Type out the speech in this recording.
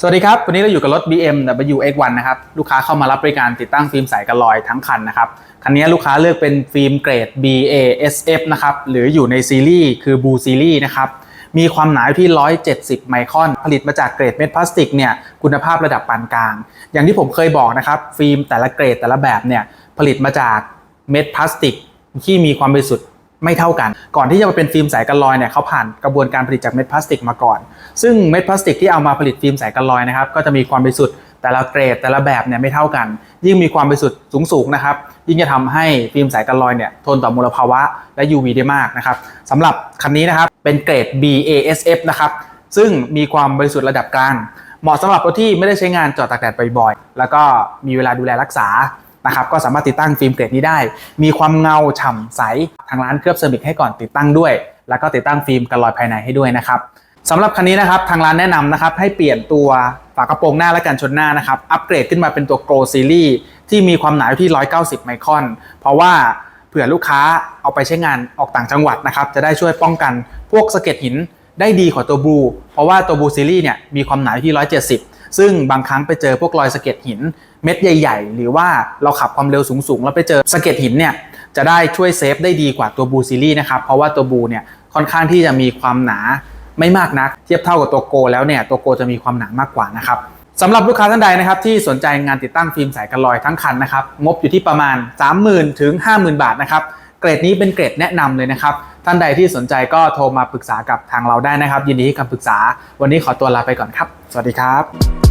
สวัสดีครับ วันนี้เราอยู่กับรถ BM WX1 นะครับ ลูกค้าเข้ามารับบริการติดตั้งฟิล์มใสกันรอยทั้งคันนะครับ คันนี้ลูกค้าเลือกเป็นฟิล์มเกรด BASF นะครับ หรืออยู่ในซีรีส์คือ Blue Series นะครับ มีความหนาอยู่ที่ 170 ไมครอน ผลิตมาจากเกรดเม็ดพลาสติกเนี่ย คุณภาพระดับปานกลาง อย่างที่ผมเคยบอกนะครับ ฟิล์มแต่ละเกรดแต่ละแบบเนี่ย ผลิตมาจากเม็ดพลาสติกที่มีความบริสุทธิ์ ไม่เท่ากัน ก่อนที่จะมาเป็นฟิล์มใสกันรอยเนี่ยเขาผ่านกระบวนการผลิตจากเม็ดพลาสติกมาก่อน ซึ่งเม็ดพลาสติกที่เอามาผลิตฟิล์มใสกันรอยนะครับก็จะมีความบริสุทธิ์แต่ละเกรดแต่ละแบบเนี่ยไม่เท่ากัน ยิ่งมีความบริสุทธิ์สูงๆนะครับยิ่งจะทำให้ฟิล์มใสกันรอยเนี่ยทนต่อมลภาวะและ UV ได้มากนะครับสำหรับคันนี้นะครับเป็นเกรด BASF นะครับซึ่งมีความบริสุทธิ์ระดับกลางเหมาะสำหรับรถที่ไม่ได้ใช้งานจอดตากแดดบ่อยๆ แล้วก็มีเวลาดูแลรักษา นะครับก็สามารถติดตั้งฟิล์มเกรดนี้ได้ มีความเงาฉ่ำใสทางร้านเคลือบเซรามิกให้ก่อนติดตั้งด้วย แล้วก็ติดตั้งฟิล์มกันรอยภายในให้ด้วยนะครับสำหรับคันนี้นะครับทางร้านแนะนำนะครับให้เปลี่ยนตัวฝากระโปรงหน้าและกันชนหน้านะครับอัปเกรดขึ้นมาเป็นตัว Grow Series ที่มีความหนาอยู่ที่ 190 ไมครอน เพราะว่าเผื่อลูกค้าเอาไปใช้งานออกต่างจังหวัดนะครับจะได้ช่วยป้องกันพวกสะเก็ดหินได้ดีกว่าตัวบลูเพราะว่าตัวบลูซีรีส์เนี่ยมีความหนาอยู่ที่ 170 ซึ่งบางครั้งไปเจอพวกรอยสะเก็ดหินเม็ดใหญ่ ๆ หรือว่าเราขับความเร็วสูงๆแล้วไปเจอสะเก็ดหินเนี่ยจะได้ช่วยเซฟได้ดีกว่าตัวบูซีรีส์นะครับเพราะว่าตัวบูเนี่ยค่อนข้างที่จะมีความหนาไม่มากนัก เทียบเท่ากับตัวโก แล้วเนี่ยตัวโกจะมีความหนามากกว่านะครับสำหรับลูกค้าท่านใดนะครับที่สนใจงานติดตั้งฟิล์มใสกันรอยทั้งคันนะครับงบอยู่ที่ประมาณ 30,000ถึง50,000 บาทนะครับเกรดนี้เป็นเกรดแนะนำเลยนะครับท่านใดที่สนใจก็โทรมาปรึกษากับทางเราได้นะครับ ยินดีให้คำปรึกษา วันนี้ขอตัวลาไปก่อนครับ สวัสดีครับ